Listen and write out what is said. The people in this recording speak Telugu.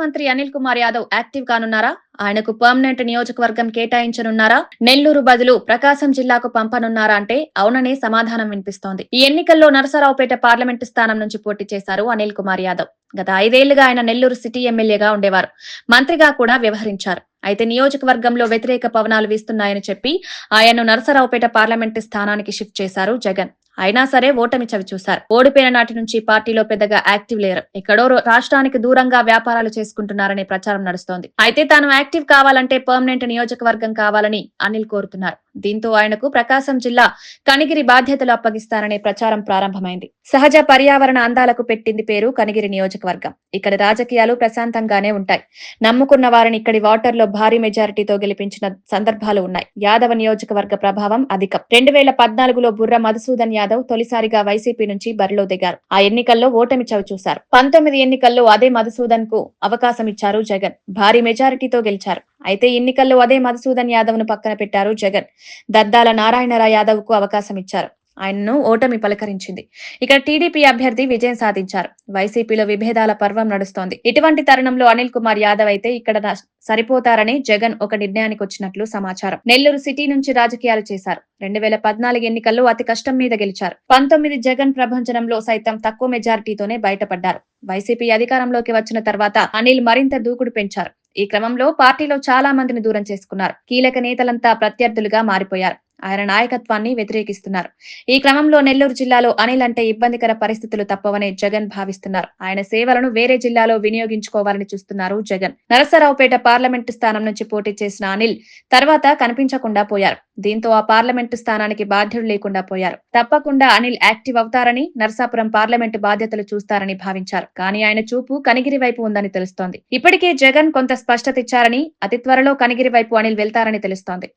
మంత్రి అనిల్ కుమార్ యాదవ్ యాక్టివ్ కానున్నారా? ఆయనకు పర్మనెంట్ నియోజకవర్గం కేటాయించనున్నారా? నెల్లూరు బదులు ప్రకాశం జిల్లాకు పంపనున్నారా అంటే అవుననే సమాధానం వినిపిస్తోంది. ఈ ఎన్నికల్లో నరసరావుపేట పార్లమెంటు స్థానం నుంచి పోటీ చేశారు అనిల్ కుమార్ యాదవ్. గత ఐదేళ్ళుగా ఆయన నెల్లూరు సిటీ ఎమ్మెల్యేగా ఉండేవారు. మంత్రిగా కూడా వ్యవహరించారు. అయితే నియోజకవర్గంలో వ్యతిరేక పవనాలు వీస్తున్నాయని చెప్పి ఆయన్ను నరసరావుపేట పార్లమెంటు స్థానానికి షిఫ్ట్ చేశారు జగన్. అయినా సరే ఓటమి చవి చూశారు. ఓడిపోయిన నాటి నుంచి పార్టీలో పెద్దగా యాక్టివ్ లేరు. ఎక్కడో రాష్ట్రానికి దూరంగా వ్యాపారాలు చేసుకుంటున్నారనే ప్రచారం నడుస్తోంది. అయితే తాను యాక్టివ్ కావాలంటే పర్మనెంట్ నియోజకవర్గం కావాలని అనిల్ కోరుతున్నారు. దీంతో ఆయనకు ప్రకాశం జిల్లా కనిగిరి బాధ్యతలు అప్పగిస్తారనే ప్రచారం ప్రారంభమైంది. సహజ పర్యావరణ అందాలకు పెట్టింది పేరు కనిగిరి నియోజకవర్గం. ఇక్కడ రాజకీయాలు ప్రశాంతంగానే ఉంటాయి. నమ్ముకున్న వారిని ఇక్కడి వాటర్లో భారీ మెజారిటీతో గెలిపించిన సందర్భాలు ఉన్నాయి. యాదవ నియోజకవర్గ ప్రభావం అధికం. రెండు వేల పద్నాలుగులో బుర్ర మధుసూదన్ యాదవ్ తొలిసారిగా వైసీపీ నుంచి బరిలో దిగారు. ఆ ఎన్నికల్లో ఓటమి చవి చూశారు. పంతొమ్మిది ఎన్నికల్లో అదే మధుసూదన్కు అవకాశం ఇచ్చారు జగన్. భారీ మెజారిటీతో గెలిచారు. అయితే ఎన్నికల్లో అదే మధుసూదన్ యాదవ్ను పక్కన పెట్టారు జగన్. దద్దాల నారాయణరావు యాదవ్కు అవకాశం ఇచ్చారు ఆయనను ఓటమి పలకరించింది. ఇక్కడ టీడీపీ అభ్యర్థి విజయం సాధించారు. వైసీపీలో విభేదాల పర్వం నడుస్తోంది. ఇటువంటి తరుణంలో అనిల్ కుమార్ యాదవ్ అయితే ఇక్కడ సరిపోతారని జగన్ ఒక నిర్ణయానికి వచ్చినట్లు సమాచారం. నెల్లూరు సిటీ నుంచి రాజకీయాలు చేశారు. రెండు వేల పద్నాలుగు ఎన్నికల్లో అతి కష్టం మీద గెలిచారు. పంతొమ్మిది జగన్ ప్రభంజనంలో సైతం తక్కువ మెజారిటీతోనే బయటపడ్డారు. వైసీపీ అధికారంలోకి వచ్చిన తర్వాత అనిల్ మరింత దూకుడు పెంచారు. ఈ క్రమంలో పార్టీలో చాలా మందిని దూరం చేసుకున్నారు. కీలక నేతలంతా ప్రత్యర్థులుగా మారిపోయారు. ఆయన నాయకత్వాన్ని వ్యతిరేకిస్తున్నారు. ఈ క్రమంలో నెల్లూరు జిల్లాలో అనిల్ అంటే ఇబ్బందికర పరిస్థితులు తప్పవని జగన్ భావిస్తున్నారు. ఆయన సేవలను వేరే జిల్లాలో వినియోగించుకోవాలని చూస్తున్నారు జగన్. నరసరావుపేట పార్లమెంటు స్థానం నుంచి పోటీ చేసిన అనిల్ తర్వాత కనిపించకుండా పోయారు. దీంతో ఆ పార్లమెంటు స్థానానికి బాధ్యుడు లేకుండా పోయారు. తప్పకుండా అనిల్ యాక్టివ్ అవుతారని నరసాపురం పార్లమెంటు బాధ్యతలు చూస్తారని భావించారు. కానీ ఆయన చూపు కనిగిరి వైపు ఉందని తెలుస్తోంది. ఇప్పటికే జగన్ కొంత స్పష్టత ఇచ్చారని అతి త్వరలో కనిగిరి వైపు అనిల్ వెళ్తారని తెలుస్తోంది.